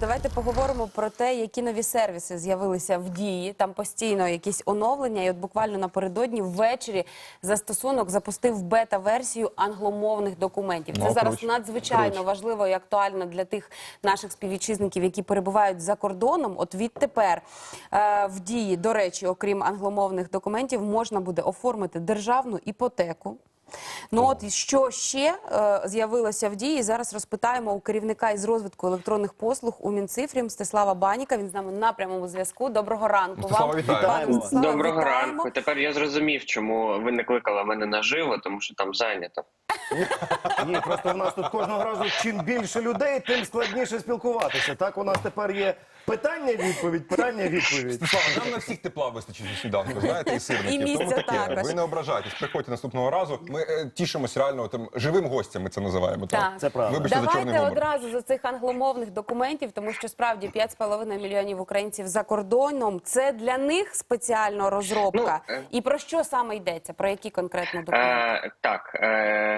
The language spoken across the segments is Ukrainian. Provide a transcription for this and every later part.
Давайте поговоримо про те, які нові сервіси з'явилися в дії. Там постійно якісь оновлення. І от буквально напередодні ввечері застосунок запустив бета-версію англомовних документів. Це Ну, зараз круч. надзвичайно Круч. важливо і актуально для тих наших співвітчизників, які перебувають за кордоном. От відтепер е, в дії, до речі, окрім англомовних документів, можна буде оформити державну іпотеку. Ну от що ще е, з'явилося в дії? Зараз розпитаємо у керівника із розвитку електронних послуг у Мінцифрі Мстислава Баніка. Він з нами на прямому зв'язку. Доброго ранку. Мстислава, вам вітаємо. Доброго вітаємо. ранку. Тепер я зрозумів, чому ви не кликали мене наживо, тому що там зайнято. Ні, просто в нас тут кожного разу чим більше людей, тим складніше спілкуватися. Так у нас тепер є питання, відповідь, питання, відповідь. Слава, нам на всіх тепла вистачить у сніданку, знаєте, і сирників. І місця Тому таке. також. Ви не ображайтесь, приходьте наступного разу. Ми е, тішимось реально тим живим гостям, ми це називаємо. Так. Це правда. Вибачте за чорний Давайте гумор. одразу за цих англомовних документів, тому що справді 5,5 мільйонів українців за кордоном. Це для них спеціально розробка. Ну, е. І про що саме йдеться? Про які конкретно документи? Е, так, е,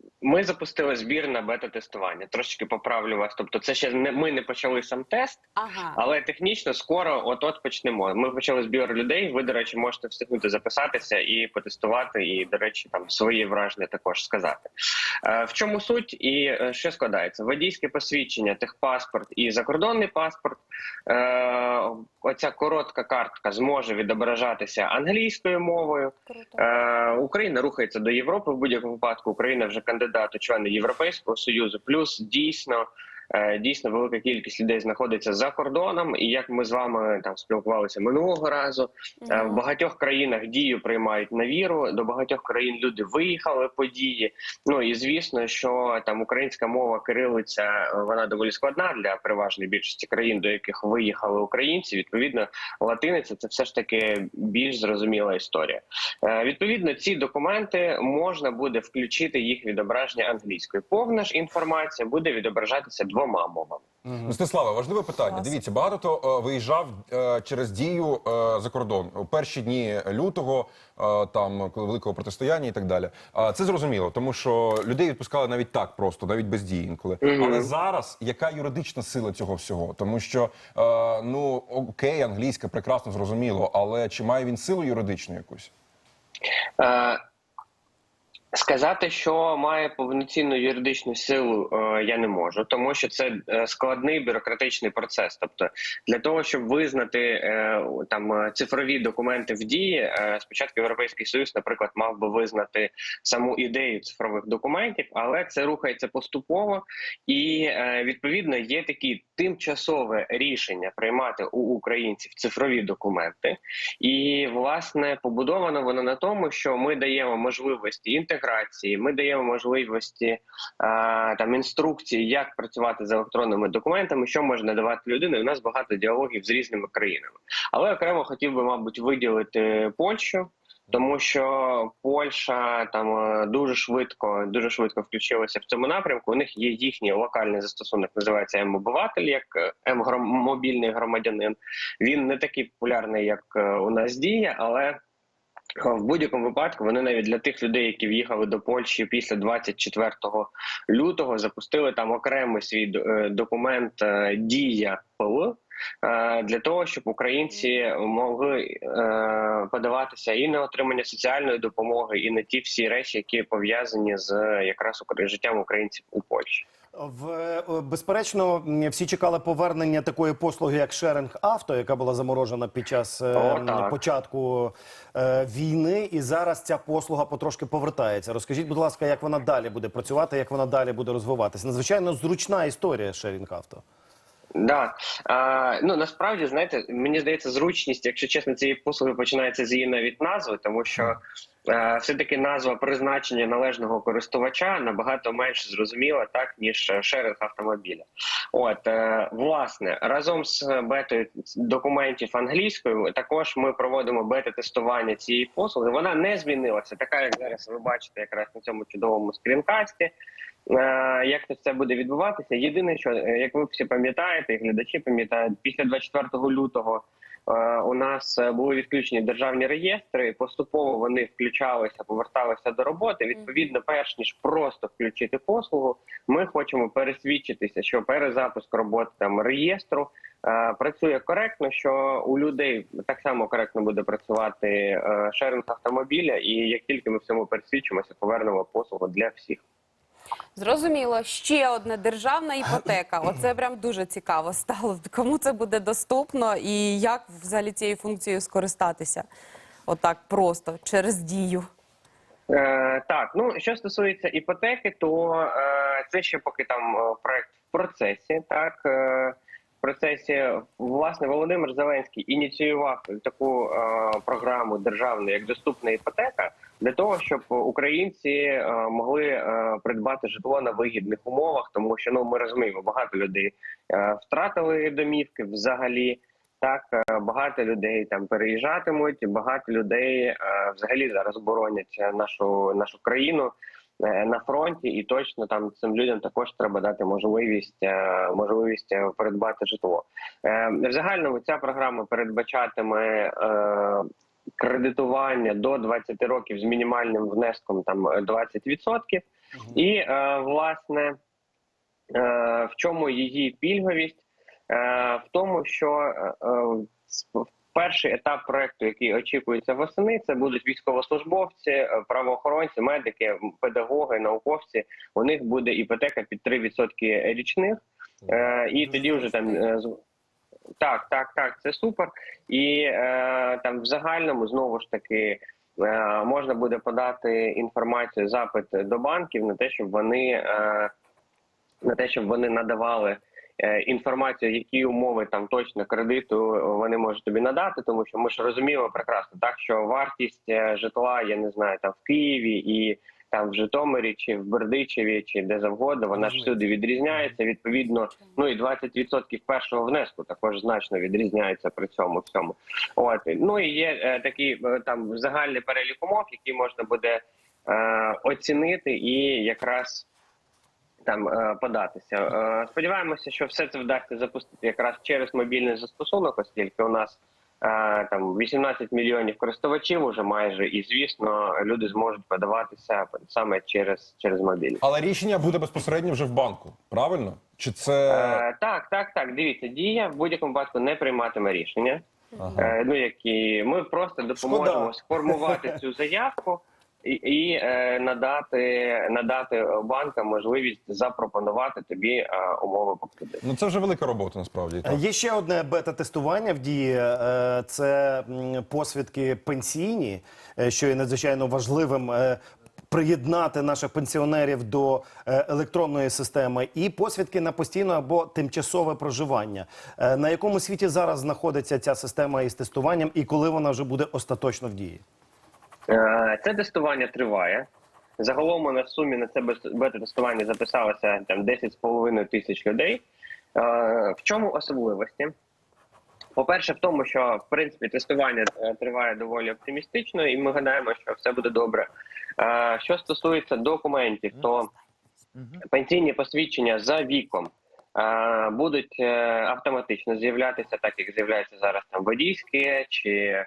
ми запустили збір на бета-тестування. Трошечки поправлю вас. Тобто, це ще не ми не почали сам тест, Ага. але технічно скоро от-от почнемо. Ми почали збір людей. Ви, до речі, можете встигнути записатися і потестувати, і, до речі, там свої враження також сказати. Е, в чому суть і е, що складається? Водійське посвідчення, техпаспорт і закордонний паспорт. Е, оця коротка картка зможе відображатися англійською мовою. Е, Україна рухається до Європи в будь-якому випадку. Україна вже кандидат у члени Європейського союзу. Плюс дійсно. Е, Дійсно, велика кількість людей знаходиться за кордоном, і як ми з вами там спілкувалися минулого разу, е, в багатьох країнах дію приймають на віру. До багатьох країн люди виїхали по дії. Ну і звісно, що там українська мова кирилиця вона доволі складна для переважної більшості країн, до яких виїхали українці. Відповідно, латиниця це все ж таки більш зрозуміла історія. Е, Відповідно, ці документи можна буде включити їх відображення англійською. Повна ж інформація буде відображатися двома мовами. Мстислава, важливе питання. Клас. Дивіться, багато хто е, виїжджав е, через дію е, за кордон у перші дні лютого, е, там коли великого протистояння і так далі. А це зрозуміло, тому що людей відпускали навіть так просто, навіть без дії інколи. Мгм. Але зараз яка юридична сила цього всього? Тому що е, ну окей, англійська прекрасно зрозуміло, але чи має він силу юридичну якусь? Е, Сказати, що має повноцінну юридичну силу, е, я не можу, тому що це е, складний бюрократичний процес. Тобто, для того, щоб визнати е, там цифрові документи в дії, спочатку Європейський Союз, наприклад, мав би визнати саму ідею цифрових документів, але це рухається поступово, і відповідно є такі тимчасове рішення приймати у українців цифрові документи. І власне побудовано воно на тому, що ми даємо можливості інтеграції, ми даємо можливості а, там інструкції, як працювати з електронними документами, що може надавати людина. У нас багато діалогів з різними країнами. Але окремо хотів би, мабуть, виділити Польщу. Тому що Польща там е, дуже швидко, дуже швидко включилася в цьому напрямку. У них є їхній локальний застосунок, називається М-обиватель, як е, М-мобільний громадянин. Він не такий популярний, як е, у нас діє, але в будь-якому випадку вони навіть для тих людей, які в'їхали до Польщі після 24 лютого, запустили там окремий свій е, документ е, дія ПЛ. е, Для того щоб українці могли подаватися і на отримання соціальної допомоги, і на ті всі речі, які пов'язані з якраз життям українців у Польщі. В е, безперечно, всі чекали повернення такої послуги, як шеринг авто, яка була заморожена під час е, О, початку е, війни, і зараз ця послуга потрошки повертається. Розкажіть, будь ласка, як вона далі буде працювати, як вона далі буде розвиватися? Надзвичайно зручна історія шерінг авто. Да. А, ну насправді знаєте, мені здається, зручність, якщо чесно, цієї послуги починається з її навіть назви, тому що е, все-таки назва призначення належного користувача набагато менш зрозуміла, так ніж е, шеринг автомобіля. От е, власне разом з бетою документів англійською, також ми проводимо бета-тестування цієї послуги. Вона не змінилася, така як зараз ви бачите, якраз на цьому чудовому скрінкасті. Як це все буде відбуватися? Єдине, що як ви всі пам'ятаєте, і глядачі пам'ятають, після 24 лютого у нас е, були відключені державні реєстри. Поступово вони включалися, поверталися до роботи. Відповідно, перш ніж просто включити послугу, ми хочемо пересвідчитися, що перезапуск роботи там реєстру е, працює коректно. Що у людей так само коректно буде працювати е, шеринг автомобіля, і як тільки ми в цьому пересвідчимося, повернемо послугу для всіх. Зрозуміло, ще одна державна іпотека. Оце прям дуже цікаво стало. Кому це буде доступно і як взагалі цією функцією скористатися? Отак просто через дію. Е, так, ну що стосується іпотеки, то е, це ще поки там е, проект в процесі. Так е, процесі власне Володимир Зеленський ініціював таку е, програму державну як доступна іпотека для того, щоб українці е, могли е, придбати житло на вигідних умовах, тому що ну ми розуміємо, багато людей е, втратили домівки взагалі. Так, е, багато людей там переїжджатимуть, багато людей е, взагалі зараз боронять нашу нашу країну на фронті, і точно там цим людям також треба дати можливість е, можливість е, придбати житло. Е, В загальному ця програма передбачатиме е, кредитування до 20 років з мінімальним внеском там 20%. І е, власне е, в чому її пільговість? Е, в тому, що е, е, перший етап проекту, який очікується восени, це будуть військовослужбовці, е, правоохоронці, медики, педагоги, науковці. У них буде іпотека під 3% річних, Е, і тоді вже там е, так, так, так, це супер. І там в загальному знову ж таки. Можна буде подати інформацію, запит до банків на те, щоб вони на те, щоб вони надавали інформацію, які умови там точно кредиту вони можуть тобі надати, тому що ми ж розуміємо прекрасно, так що вартість е, житла, я не знаю, там в Києві і там в Житомирі, чи в Бердичеві, чи де завгодно, вона ж всюди відрізняється. Відповідно, ну і 20% першого внеску також значно відрізняється при цьому всьому. От ну і є е, такий е, там загальний перелік умов, які можна буде е, оцінити і якраз там е, податися. Е, Сподіваємося, що все це вдасться запустити якраз через мобільний застосунок, оскільки у нас е, там 18 мільйонів користувачів уже майже, і звісно, люди зможуть подаватися саме через, через мобіль. Але рішення буде безпосередньо вже в банку, правильно? Чи це Е, так, так, так. Дивіться, дія в будь-якому випадку не прийматиме рішення. Е, ну які ми просто допоможемо Шкода. сформувати цю заявку і, і е, надати надати банкам можливість запропонувати тобі е, умови по кредиту. ну це вже велика робота насправді. Так. Є ще одне бета-тестування в дії. е, Це посвідки пенсійні, е, що є надзвичайно важливим. е, Приєднати наших пенсіонерів до е, електронної системи і посвідки на постійне або тимчасове проживання. Е, На якому світі зараз знаходиться ця система із тестуванням, і коли вона вже буде остаточно в дії? Е, Це тестування триває. Загалом у нас сумі на це бета-тестування записалося там 10,5 тисяч людей. Е, В чому особливості? По-перше, в тому, що в принципі тестування е, триває доволі оптимістично, і ми гадаємо, що все буде добре. Що стосується документів, то пенсійні посвідчення за віком будуть автоматично з'являтися, так як з'являється зараз там водійське чи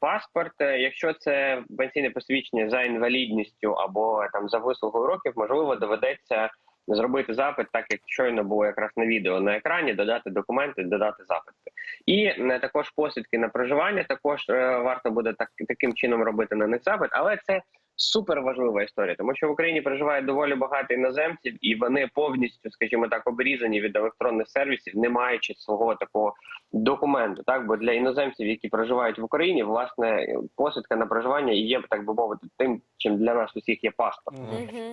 паспорт. Е, Якщо це пенсійне посвідчення за інвалідністю або там за вислугою років, можливо, доведеться зробити запит, так як щойно було якраз на відео на екрані, додати документи, додати запити. І також посвідки на проживання також е, варто буде так таким чином робити на них запит, але це. Супер важлива історія, тому що в Україні проживає доволі багато іноземців, і вони повністю, скажімо так, обрізані від електронних сервісів, не маючи свого такого документу. Так, бо для іноземців, які проживають в Україні, власне, посвідка на проживання і є так би мовити тим, чим для нас усіх є паспорт.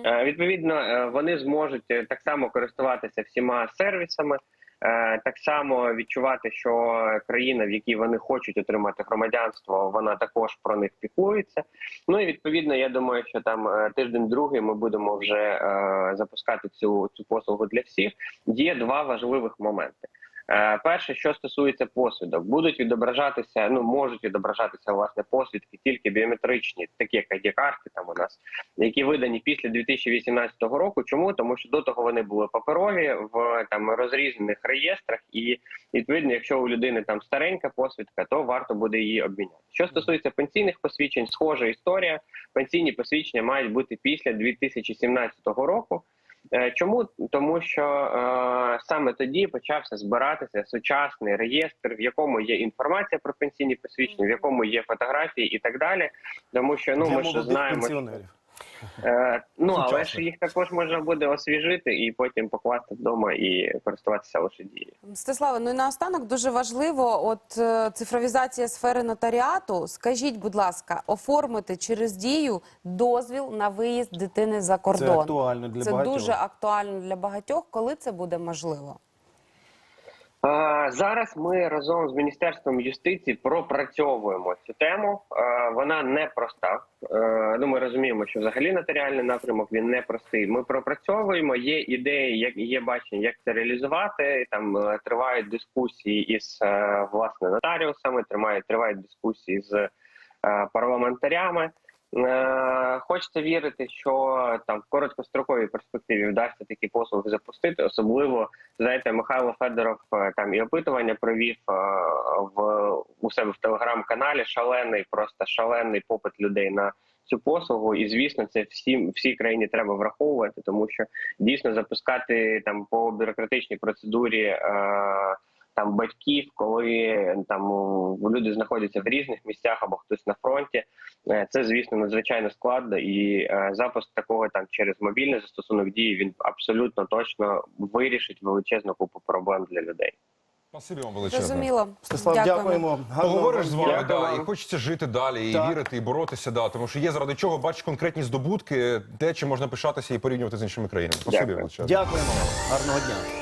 Е, Відповідно, е, вони зможуть е, так само користуватися всіма сервісами. Е, Так само відчувати, що країна, в якій вони хочуть отримати громадянство, вона також про них піклується. Ну і відповідно, я думаю, що там е, тиждень другий ми будемо вже е, запускати цю цю послугу для всіх. Є два важливих моменти. Е, Перше, що стосується посвідок, будуть відображатися, ну можуть відображатися власне посвідки тільки біометричні, такі як id картки там у нас, які видані після 2018 року. Чому тому, що до того вони були паперові в там розрізнених реєстрах, і відповідно, якщо у людини там старенька посвідка, то варто буде її обміняти. Що стосується пенсійних посвідчень, схожа історія. Пенсійні посвідчення мають бути після 2017 року. Е, Чому тому, що е, саме тоді почався збиратися сучасний реєстр, в якому є інформація про пенсійні посвідчення, в якому є фотографії і так далі. Тому що ну Для ми ж знаємо, пенсіонерів. Е, ну але ж їх також можна буде освіжити і потім покласти вдома і користуватися лише дією. Мстиславе, ну і наостанок дуже важливо, от е, цифровізація сфери нотаріату. Скажіть, будь ласка, оформити через дію дозвіл на виїзд дитини за кордон. Це актуально для Це багатьох. дуже актуально для багатьох. Коли це буде можливо? Е, Зараз ми разом з міністерством юстиції пропрацьовуємо цю тему. Е, Вона непроста. Е, Ну, ми розуміємо, що взагалі нотаріальний напрямок він непростий. Ми пропрацьовуємо. Є ідеї, як є бачення, як це реалізувати. Там тривають дискусії із власне нотаріусами, тримають тривають дискусії з парламентарями. Е, Хочеться вірити, що там в короткостроковій перспективі вдасться такі послуги запустити. Особливо знаєте, Михайло Федоров е, там і опитування провів е, в у себе в телеграм-каналі. Шалений, просто шалений попит людей на цю послугу. І звісно, це всім всій країні треба враховувати, тому що дійсно запускати там по бюрократичній процедурі. Е, там батьків, коли там люди знаходяться в різних місцях або хтось на фронті, Е, Це, звісно, надзвичайно складно, і е, запуск такого там через мобільний застосунок дії він абсолютно точно вирішить величезну купу проблем для людей. Спасибі вам величезне. Зрозуміло. Стеслав, дякуємо. Поговориш з вами, да, і хочеться жити далі, і Так. вірити, і боротися, да, тому що є заради чого бачиш конкретні здобутки, те, чим можна пишатися і порівнювати з іншими країнами. Спасибі величезне. Дякуємо. Гарного дня.